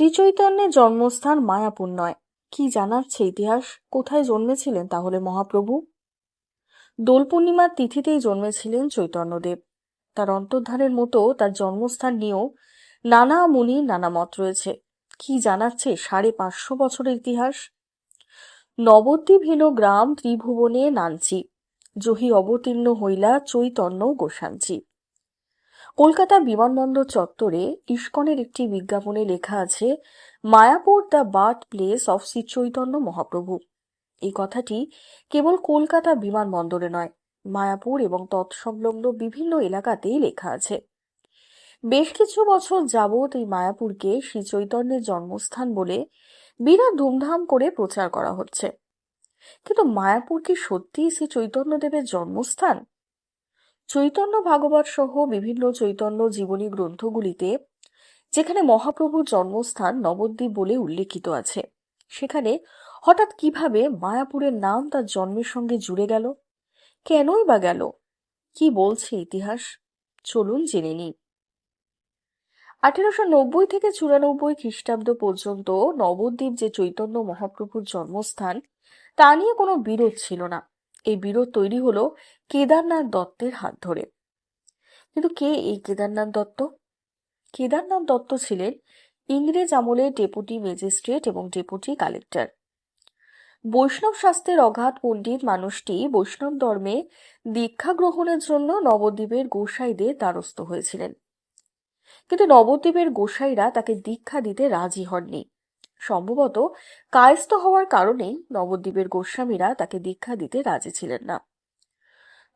শ্রীচৈতন্যের জন্মস্থান মায়াপুর নয়। কি জানাচ্ছে ইতিহাস? কোথায় জন্মেছিলেন তাহলে মহাপ্রভু? দোল পূর্ণিমার তিথিতেই জন্মেছিলেন চৈতন্যদেব। তার অন্তর্ধানের মতো তার জন্মস্থান নিয়েও নানা মুনি, নানা মত রয়েছে। কি জানাচ্ছে সাড়ে পাঁচশো বছরের ইতিহাস? নবদ্বীপ হীন গ্রাম ত্রিভুবনে নাঞ্চি জহি অবতীর্ণ হইলা চৈতন্য গোসাঞ্চি কলকাতা বিমানবন্দর চত্বরে ইস্কনের একটি বিজ্ঞাপনে লেখা আছে, Mayapur the birth place of Shri Chaitanya Mahaprabhu. এই কথাটি কেবল কলকাতা বিমানবন্দরে নয়, মায়াপুর এবং তৎসংলগ্ন বিভিন্ন এলাকাতেই লেখা আছে। বেশ কিছু বছর যাবৎ এই মায়াপুরকে শ্রী চৈতন্যের জন্মস্থান বলে বিরাট ধুমধাম করে প্রচার করা হচ্ছে। কিন্তু মায়াপুর কি সত্যিই শ্রী চৈতন্যদেবের জন্মস্থান? চৈতন্য ভাগবত সহ বিভিন্ন চৈতন্য জীবনী গ্রন্থগুলিতে যেখানে মহাপ্রভুর জন্মস্থান নবদ্বীপ বলে উল্লেখিত আছে, সেখানে হঠাৎ কীভাবে মায়াপুরের নাম তার জন্মের সঙ্গে জুড়ে গেল? কেনই বা গেল? কি বলছে ইতিহাস? চলুন জেনে নিই। আঠেরোশো নব্বই থেকে চুরানব্বই খ্রিস্টাব্দ পর্যন্ত নবদ্বীপ যে চৈতন্য মহাপ্রভুর জন্মস্থান, তা নিয়ে কোনো বিরোধ ছিল না। এই বিরোধ তৈরি হলো কেদারনাথ দত্তের হাত ধরে। কিন্তু কে এই কেদারনাথ দত্ত? কেদারনাথ দত্ত ছিলেন ইংরেজ আমলে ডেপুটি ম্যাজিস্ট্রেট এবং ডেপুটি কালেক্টর। বৈষ্ণব শাস্ত্রের অগাধ পণ্ডিত মানুষটি বৈষ্ণব ধর্মে দীক্ষা গ্রহণের জন্য নবদ্বীপের গোসাইদের দ্বারস্থ হয়েছিলেন। কিন্তু নবদ্বীপের গোসাইরা তাকে দীক্ষা দিতে রাজি হননি। সম্ভবত কায়স্থ হওয়ার কারণেই নবদ্বীপের গোস্বামীরা তাকে দীক্ষা দিতে রাজি ছিলেন না।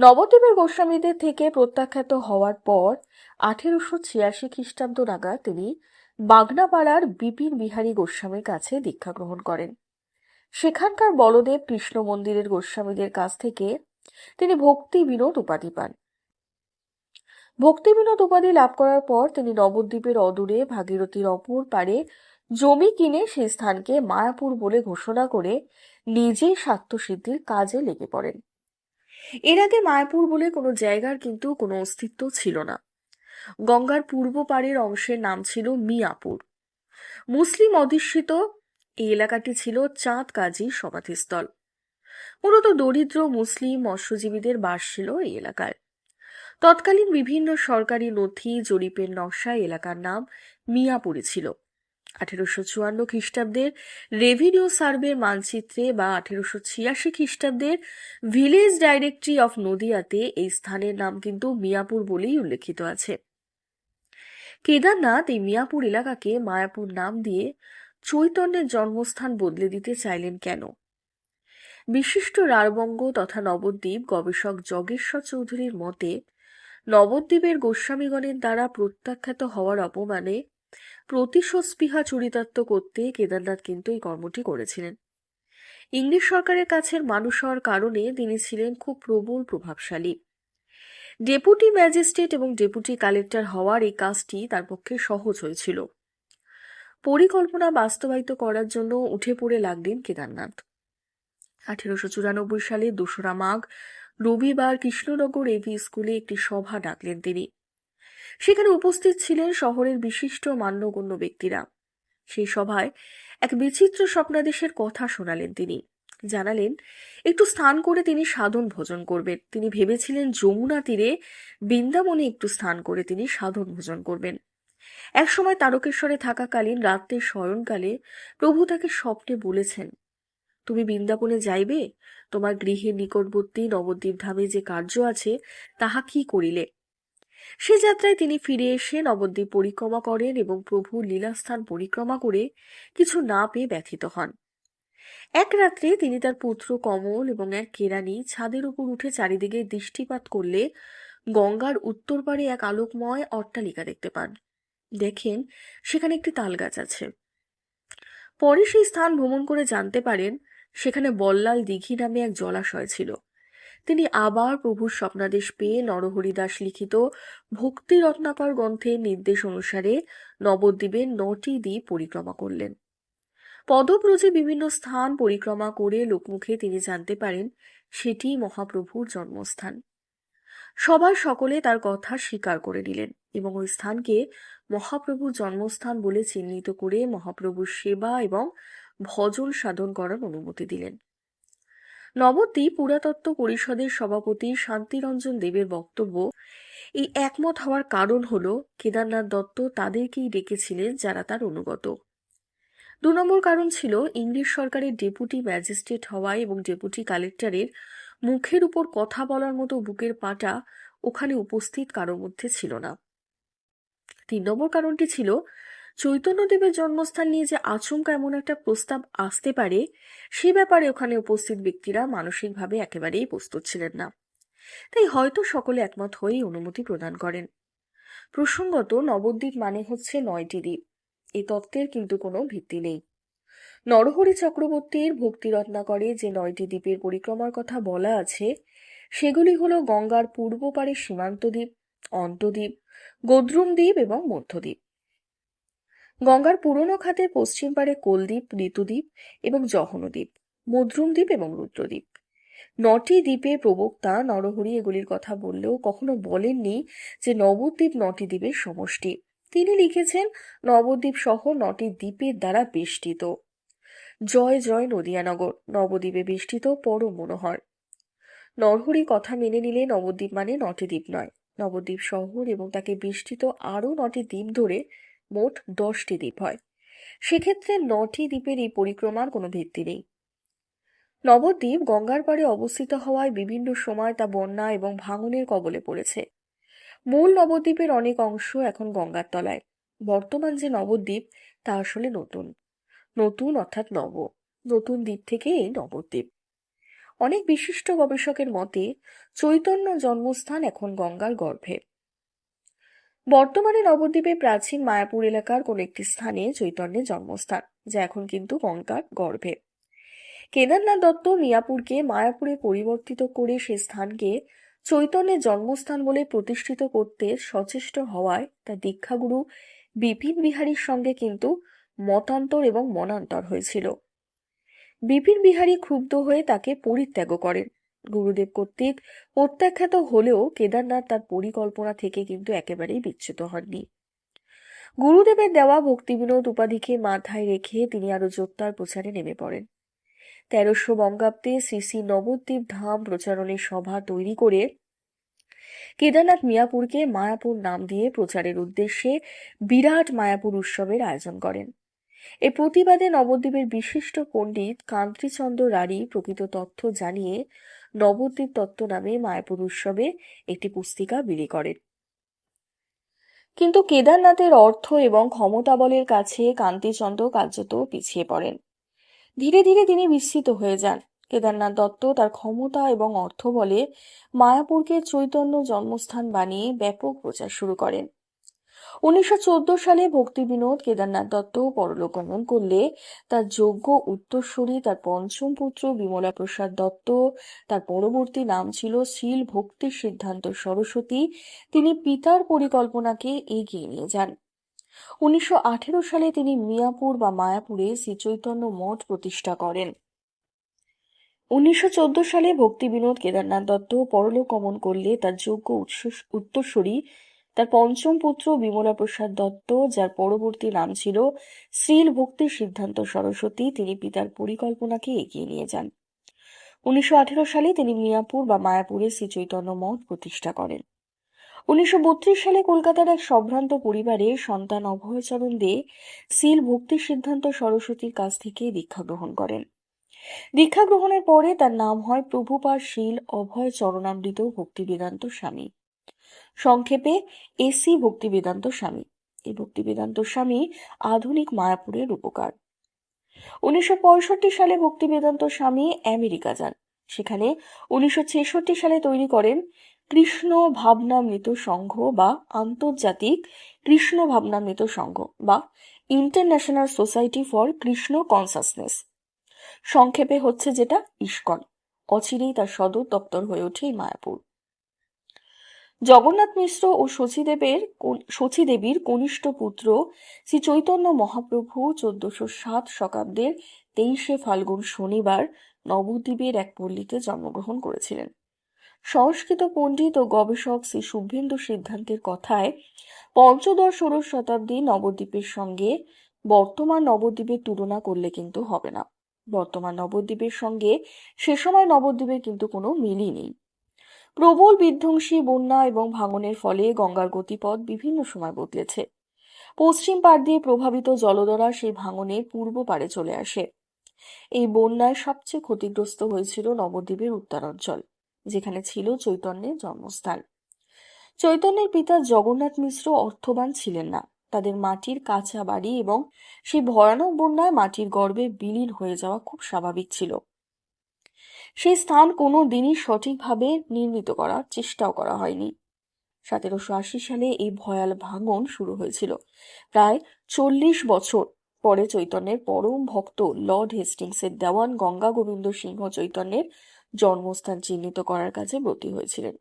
নবদ্বীপের গোস্বামীদের থেকে প্রত্যাখ্যাত হওয়ার পর আঠেরোশো ছিয়াশি খ্রিস্টাব্দ নাগাদ তিনি বাগনাপাড়ার বিপিন বিহারী গোস্বামীর কাছে দীক্ষা গ্রহণ করেন। সেখানকার বলদেব কৃষ্ণ মন্দিরের গোস্বামীদের কাছ থেকে তিনি ভক্তি বিনোদ উপাধি পান। ভক্তি বিনোদ উপাধি লাভ করার পর তিনি নবদ্বীপের অদূরে ভাগীরথীর অপর পারে জমি কিনে সেই স্থানকে মায়াপুর বলে ঘোষণা করে নিজেই স্বার্থসিদ্ধির কাজে লেগে পড়েন। এর আগে মায়াপুর বলে কোনো জায়গার কিন্তু কোনো অস্তিত্ব ছিল না। গঙ্গার পূর্ব পাড়ের অংশের নাম ছিল মিয়াপুর। মুসলিম অধিষ্ঠিত এই এলাকাটি ছিল চাঁদ কাজী সমাধিস্থল। মূলত দরিদ্র মুসলিম মৎস্যজীবীদের বাস ছিল এই এলাকায়। তৎকালীন বিভিন্ন সরকারি নথি জরিপের নকশা এলাকার নাম মিয়াপুরে ছিল। আঠেরোশো চুয়ান্ন খ্রিস্টাব্দের রেভিনিউ সার্ভের মানচিত্রে বা আঠেরোশো ছিয়াশি খ্রিস্টাব্দের ভিলেজ ডাইরেক্টরি অফ নদিয়াতে এই স্থানের নাম কিন্তু মিয়াপুর বলেই উল্লেখিত আছে। কেদারনাথ এই মিয়াপুর এলাকাকে মায়াপুর নাম দিয়ে চৈতন্যের জন্মস্থান বদলে দিতে চাইলেন কেন? বিশিষ্ট রারবঙ্গ তথা নবদ্বীপ গবেষক যগেশ্বর চৌধুরীর মতে, নবদ্বীপের গোস্বামীগণের দ্বারা প্রত্যাখ্যাত হওয়ার অপমানে প্রতিশোধস্পৃহা চরিতার্থ করতে কেদারনাথ কিন্তু এই কর্মটি করেছিলেন। ইংলিশ সরকারের কাছের মানুষ হওয়ার কারণে তিনি ছিলেন খুব প্রবল প্রভাবশালী। ডেপুটি ম্যাজিস্ট্রেট এবং ডেপুটি কালেক্টর হওয়ার এই কাজটি তার পক্ষে সহজ হয়েছিল। পরিকল্পনা বাস্তবায়িত করার জন্য উঠে পড়ে লাগলেন কেদারনাথ। আঠেরোশো চুরানব্বই সালে দোসরা মাঘ রবিবার কৃষ্ণনগর এভি স্কুলে একটি সভা ডাকলেন তিনি। সেখানে উপস্থিত ছিলেন শহরের বিশিষ্ট মান্যগণ্য ব্যক্তিরা। সেই সভায় এক বিচিত্র স্বপ্নাদেশের কথা শোনালেন তিনি। জানালেন, একটু স্নান করে তিনি সাধন ভোজন করবেন। তিনি ভেবেছিলেন যমুনা তীরে বৃন্দাবনে একটু স্নান করে তিনি সাধন ভোজন করবেন। এক সময় তারকেশ্বরে থাকাকালীন রাত্রে শয়নকালে প্রভু তাকে স্বপ্নে বলেছেন, তুমি বৃন্দাবনে যাইবে? তোমার গৃহের নিকটবর্তী নবদ্বীপ ধামে যে কার্য আছে, তাহা কি করিলে? সে যাত্রায় তিনি ফিরে এসে নবদ্বীপ পরিক্রমা করেন এবং প্রভু লীলাস্থান পরিক্রমা করে কিছু না পেয়ে ব্যথিত হন। এক রাত্রে তিনি তার পুত্র কমল এবং এক কেরানি ছাদের উপর উঠে চারিদিকে দৃষ্টিপাত করলে গঙ্গার উত্তর পারে এক আলোকময় অট্টালিকা দেখতে পান। দেখেন, সেখানে একটি তালগাছ আছে। পরে সেই স্থান ভ্রমণ করে জানতে পারেন, সেখানে বল্লাল দিঘি নামে এক জলাশয় ছিল। তিনি আবার প্রভুর স্বপ্নাদেশ পেয়ে নরহরিদাস লিখিত ভক্তি রত্নাকর গ্রন্থের নির্দেশ অনুসারে নবদ্বীপের নটি দ্বীপ পরিক্রমা করলেন। পদব্রজে বিভিন্ন স্থান পরিক্রমা করে লোকমুখে তিনি জানতে পারেন সেটি মহাপ্রভুর জন্মস্থান। সবার সকলে তার কথা স্বীকার করে নিলেন এবং ওই স্থানকে মহাপ্রভুর জন্মস্থান বলে চিহ্নিত করে মহাপ্রভুর সেবা এবং ভজন সাধন করার অনুমতি দিলেন। নবদ্বীপ পুরাতত্ত্ব পরিষদের সভাপতি শান্তিরঞ্জন দেবের বক্তব্য, এই একমত হওয়ার কারণ হল, কেদারনাথ দত্ত তাদেরকেই ডেকেছিলেন যারা তার অনুগত। দু নম্বর কারণ ছিল, ইংলিশ সরকারের ডেপুটি ম্যাজিস্ট্রেট হওয়া এবং ডেপুটি কালেক্টরের মুখের উপর কথা বলার মতো বুকের পাটা ওখানে উপস্থিত কারোর মধ্যে ছিল না। তিন নম্বর কারণটি ছিল চৈতন্যদেবের জন্মস্থান নিয়ে যে আচমকা এমন একটা প্রস্তাব আসতে পারে, সে ব্যাপারে ওখানে উপস্থিত ব্যক্তিরা মানসিকভাবে একেবারেই প্রস্তুত ছিলেন না। তাই হয়তো সকলে একমত হয়েই অনুমতি প্রদান করেন। প্রসঙ্গত, নবদ্বীপ মানে হচ্ছে নয়টি দ্বীপ। এই তত্ত্বের কিন্তু কোনো ভিত্তি নেই। নরহরি চক্রবর্তীর ভক্তি রত্নাকরে যে নয়টি দ্বীপের পরিক্রমার কথা বলা আছে, সেগুলি হলো গঙ্গার পূর্ব পারে সীমান্ত দ্বীপ, অন্তদ্বীপ, গোদ্রুম দ্বীপ এবং মধ্যদ্বীপ গঙ্গার পুরনো খাতের পশ্চিম পারে কোলদ্বীপ, ঋতুদ্বীপ এবং জহনদ্বীপ মদ্রুম দ্বীপ এবং রুদ্রদ্বীপ। নটি দ্বীপে প্রবক্তা নরহরি এগুলির কথা বললেও কখনো বলেননি যে নবদ্বীপ নটি দ্বীপের সমষ্টি। তিনি লিখেছেন, নবদ্বীপ সহ নটি দ্বীপের দ্বারা বেষ্টিত। জয় জয় নদিয়ানগর, নবদ্বীপে বেষ্টিত পরম মনোহর। নরহরি কথা মেনে নিলে নবদ্বীপ মানে নটি দ্বীপ নয়। নবদ্বীপ শহর এবং তাকে বেষ্টিত আরও নটি দ্বীপ ধরে মোট দশটি দ্বীপ হয়। সেক্ষেত্রে নটি দ্বীপের এই পরিক্রমার কোনো ভিত্তি নেই। নবদ্বীপ গঙ্গার পাড়ে অবস্থিত হওয়ায় বিভিন্ন সময় তা বন্যা এবং ভাঙনের কবলে পড়েছে। মূল নবদ্বীপের অনেক অংশ এখন গঙ্গার তলায়। বর্তমান যে নবদ্বীপ, তা আসলে নতুন। নতুন অর্থাৎ নব। নতুন দ্বীপ থেকে এই নবদ্বীপ। অনেক বিশিষ্ট গবেষকের মতে, চৈতন্য জন্মস্থান এখন গঙ্গার গর্ভে। বর্তমানে নবদ্বীপে প্রাচীন মায়াপুর এলাকার কোন একটি স্থানে চৈতন্যের জন্মস্থান, যা এখন কিন্তু গঙ্গার গর্ভে। কেদারনাথ দত্ত মিয়াপুরকে মায়াপুরে পরিবর্তিত করে সে স্থানকে চৈতন্যের জন্মস্থান বলে প্রতিষ্ঠিত করতে সচেষ্ট হওয়ায় তার দীক্ষাগুরু বিপিন বিহারীর সঙ্গে কিন্তু মতান্তর এবং মনান্তর হয়েছিল। বিপিন বিহারী ক্ষুব্ধ হয়ে তাকে পরিত্যাগ করেন। গুরুদেব কর্তৃক প্রত্যাখ্যাত হলেও কেদারনাথ তার পরিকল্পনা থেকে কিন্তু একেবারেই বিচ্যুত হননি। গুরুদেবের দেওয়া ভক্তিবিনোদ উপাধিকে মাথায় রেখে তিনি আরও যোত্তার প্রচারে নেমে পড়েন। তেরোশো বঙ্গাব্দে শ্রী নবদ্বীপ ধাম প্রচারণের সভা তৈরি করে কেদারনাথ মিয়াপুরকে মায়াপুর নাম দিয়ে প্রচারের উদ্দেশ্যে বিরাট মায়াপুর উৎসবের আয়োজন করেন। এ প্রতিবাদে নবদ্বীপের বিশিষ্ট পণ্ডিত কান্তিচন্দ্র রাড়ি প্রকৃত তথ্য জানিয়ে নবদ্বীপ তত্ত্ব নামে মায়াপুর উৎসবে একটি পুস্তিকা বিলি করেন। কিন্তু কেদারনাথের অর্থ এবং ক্ষমতাবলের কাছে কান্তিচন্দ্র কার্যত পিছিয়ে পড়েন। ধীরে ধীরে তিনি বিস্মিত হয়ে যান। কেদারনাথ দত্ত তার ক্ষমতা এবং অর্থ বলে মায়াপুরকে চৈতন্য জন্মস্থান বানিয়ে ব্যাপক প্রচার শুরু করেন। উনিশশো চোদ্দ সালে ভক্তি বিনোদ কেদারনাথ দত্ত পরলোক গমন করলে তার যোগ্য উত্তরসূরি, তার পঞ্চম পুত্র বিমলা প্রসাদ দত্ত, তার পরবর্তী নাম ছিল শীল ভক্তি সিদ্ধান্ত সরস্বতী। তিনি পিতার পরিকল্পনাকে এগিয়ে নিয়ে যান। উনিশশো আঠেরো সালে তিনি মিয়াপুর বা মায়াপুরে শ্রী চৈতন্য মঠ প্রতিষ্ঠা করেন। উনিশশো চোদ্দ সালে ভক্তি বিনোদ কেদারনাথ দত্ত পরলোক গমন করলে তার যোগ্য উত্তরসূরি তার পঞ্চম পুত্র বিমলা প্রসাদ দত্ত, যার পরবর্তী নাম ছিল শ্রীল ভক্তি সিদ্ধান্ত সরস্বতী, তিনি পিতার পরিকল্পনাকে এগিয়ে নিয়ে যান। উনিশশো আঠেরো সালে তিনি মিয়াপুর বা মায়াপুরে শ্রী চৈতন্য মঠ প্রতিষ্ঠা করেন। উনিশশো বত্রিশ সালে কলকাতার এক সম্ভ্রান্ত পরিবারে সন্তান অভয়চরণ দে সিল ভক্তি সিদ্ধান্ত সরস্বতীর কাছ থেকে দীক্ষা গ্রহণ করেন। দীক্ষা গ্রহণের পরে তার নাম হয় প্রভুপার শীল অভয় চরণামৃত ভক্তি বেদান্ত স্বামী। সংক্ষেপে এসি ভক্তি বেদান্ত স্বামী। এই ভক্তি বেদান্ত স্বামী আধুনিক মায়াপুরের উপকার উনিশশো পঁয়ষট্টি সালে ভক্তি বেদান্ত স্বামী আমেরিকা যান। সেখানে উনিশশো ছেষট্টি সালে তৈরি করেন কৃষ্ণ ভাবনামৃত সংঘ বা আন্তর্জাতিক কৃষ্ণ ভাবনামৃত সংঘ বা international society for Krishna consciousness. সংক্ষেপে হচ্ছে যেটা ইস্কন। অচিরেই তার সদর দপ্তর হয়ে ওঠে মায়াপুর। জগন্নাথ মিশ্র ও শচীদেবের শচীদেবীর কনিষ্ঠ পুত্র শ্রী চৈতন্য মহাপ্রভু চোদ্দশো সাত শতাব্দের তেইশে ফাল্গুন শনিবার নবদ্বীপের এক পল্লীতে জন্মগ্রহণ করেছিলেন। সংস্কৃত পণ্ডিত ও গবেষক শ্রী শুভেন্দু সিদ্ধান্তের কথায়, পঞ্চদশ ষোড়শ শতাব্দী নবদ্বীপের সঙ্গে বর্তমান নবদ্বীপের তুলনা করলে কিন্তু হবে না। বর্তমান নবদ্বীপের সঙ্গে সে সময় নবদ্বীপের কিন্তু কোনো মিলই নেই। প্রবল বিধ্বংসী বন্যা এবং ভাঙনের ফলে গঙ্গার গতিপথ বিভিন্ন সময় বদলেছে। পশ্চিম পাড় দিয়ে প্রভাবিত জলদরা সেই ভাঙনে পূর্ব পাড়ে চলে আসে। এই বন্যায় সবচেয়ে ক্ষতিগ্রস্ত হয়েছিল নবদ্বীপের উত্তরাঞ্চল, যেখানে ছিল চৈতন্যের জন্মস্থান। চৈতন্যের পিতা জগন্নাথ মিশ্র অর্থবান ছিলেন না। তাদের মাটির কাঁচা বাড়ি এবং সেই ভয়ানক বন্যায় মাটির গর্ভে বিলীন হয়ে যাওয়া খুব স্বাভাবিক ছিল। সেই স্থান কোনো দিনই সঠিকভাবে নির্মিত করার চেষ্টাও করা হয়নি। সতেরোশো আশি সালে এই ভয়াল ভাঙন শুরু হয়েছিল। প্রায় চল্লিশ বছর পরে চৈতন্যের পরম ভক্ত লর্ড হেস্টিংসের দেওয়ান গঙ্গা গোবিন্দ সিংহ চৈতন্যের জন্মস্থান চিহ্নিত করার কাজে ব্রতী হয়েছিলেন।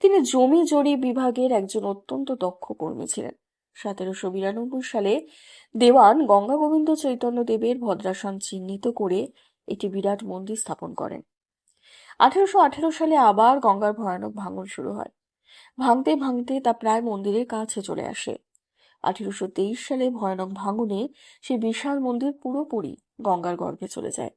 তিনি জমি জরি বিভাগের একজন অত্যন্ত দক্ষ কর্মী ছিলেন। সতেরোশো বিরানব্বই সালে দেওয়ান গঙ্গা গোবিন্দ চৈতন্য দেবের ভদ্রাসন চিহ্নিত করে একটি বিরাট মন্দির স্থাপন করেন। আঠেরোশো আঠেরো সালে আবার গঙ্গার ভয়ানক ভাঙন শুরু হয়। ভাঙতে ভাঙতে তা প্রায় মন্দিরের কাছে চলে আসে। আঠেরোশো তেইশ সালে ভয়ানক ভাঙনে সেই বিশাল মন্দির পুরোপুরি গঙ্গার গর্ভে চলে যায়।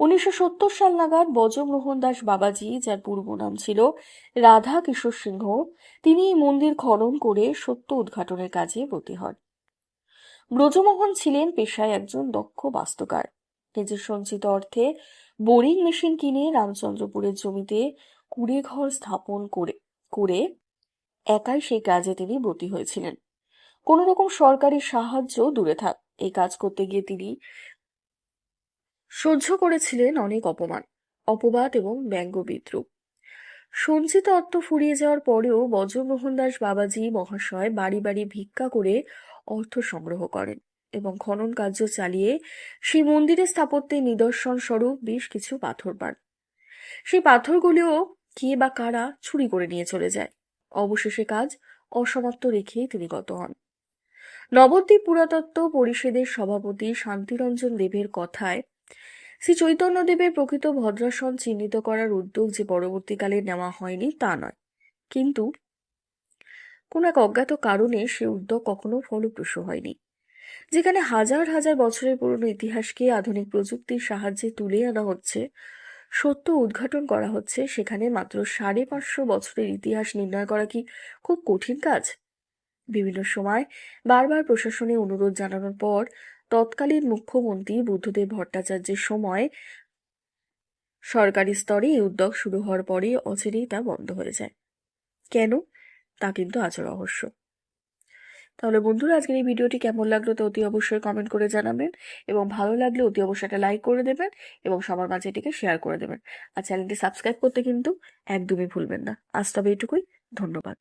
উনিশশো সত্তর সাল নাগাদ বজমোহন দাস বাবাজি, যার পূর্ব নাম ছিল রাধা কিশোর সিংহ, তিনি এই মন্দির খনন করে সত্য উদ্ঘাটনের কাজে ব্রতী হন। ব্রজমোহন ছিলেন পেশায় একজন দক্ষ বাস্তুকার। নিজের সঞ্চিত অর্থে বোরিং মেশিন কিনে রামচন্দ্রপুরের জমিতে কুড়ে ঘর স্থাপন করে করে একাই সেই কাজে তিনি ব্রতী হয়েছিলেন। কোনো রকম সরকারি সাহায্য দূরে থাক এই কাজ করতে গিয়ে তিনি সহ্য করেছিলেন অনেক অপমান, অপবাদ এবং ব্যঙ্গ বিদ্রুপ সঞ্চিত অর্থ ফুরিয়ে যাওয়ার পরেও বজ্রমোহন দাস বাবাজি মহাশয় বাড়ি বাড়ি ভিক্ষা করে অর্থ সংগ্রহ করেন। এবং খনন কার্য চালিয়ে সেই মন্দিরের স্থাপত্যের নিদর্শন স্বরূপ বেশ কিছু পাথর পান। সেই পাথরগুলিও কে বা কারা চুরি করে নিয়ে চলে যায়। অবশেষে কাজ অসমাপ্ত রেখেই তিনি গত হন। নবদ্বীপ পুরাতত্ত্ব পরিষদের সভাপতি শান্তিরঞ্জন দেবের কথায় শ্রী চৈতন্যদেবের প্রকৃত ভদ্রাসন চিহ্নিত করার উদ্যোগ যে পরবর্তীকালে নেওয়া হয়নি তা নয়। কিন্তু কোন এক অজ্ঞাত কারণে সে উদ্যোগ কখনো ফলপ্রসূ হয়নি। যেখানে হাজার হাজার বছরের পুরনো ইতিহাসকে আধুনিক প্রযুক্তির সাহায্যে তুলে আনা হচ্ছে, সত্য উদ্ঘাটন করা হচ্ছে, সেখানে মাত্র সাড়ে পাঁচশো বছরের ইতিহাস নির্ণয় করা কি খুব কঠিন কাজ? বিভিন্ন সময় বারবার প্রশাসনে অনুরোধ জানানোর পর তৎকালীন মুখ্যমন্ত্রী বুদ্ধদেব ভট্টাচার্যের সময় সরকারি স্তরে এই উদ্যোগ শুরু হওয়ার পরে অচিরেই তা বন্ধ হয়ে যায়। কেন? তা কিন্তু আজ রহস্য। তাহলে বন্ধুরা, আজকের এই ভিডিওটি কেমন লাগল তো অতি অবশ্যই কমেন্ট করে জানাবেন এবং ভালো লাগলে অতি অবশ্যই একটা লাইক করে দেবেন এবং সবার মাঝে এটিকে শেয়ার করে দেবেন। আর চ্যানেলটি সাবস্ক্রাইব করতে কিন্তু একদমই ভুলবেন না। আজ তবে এটুকুই, ধন্যবাদ।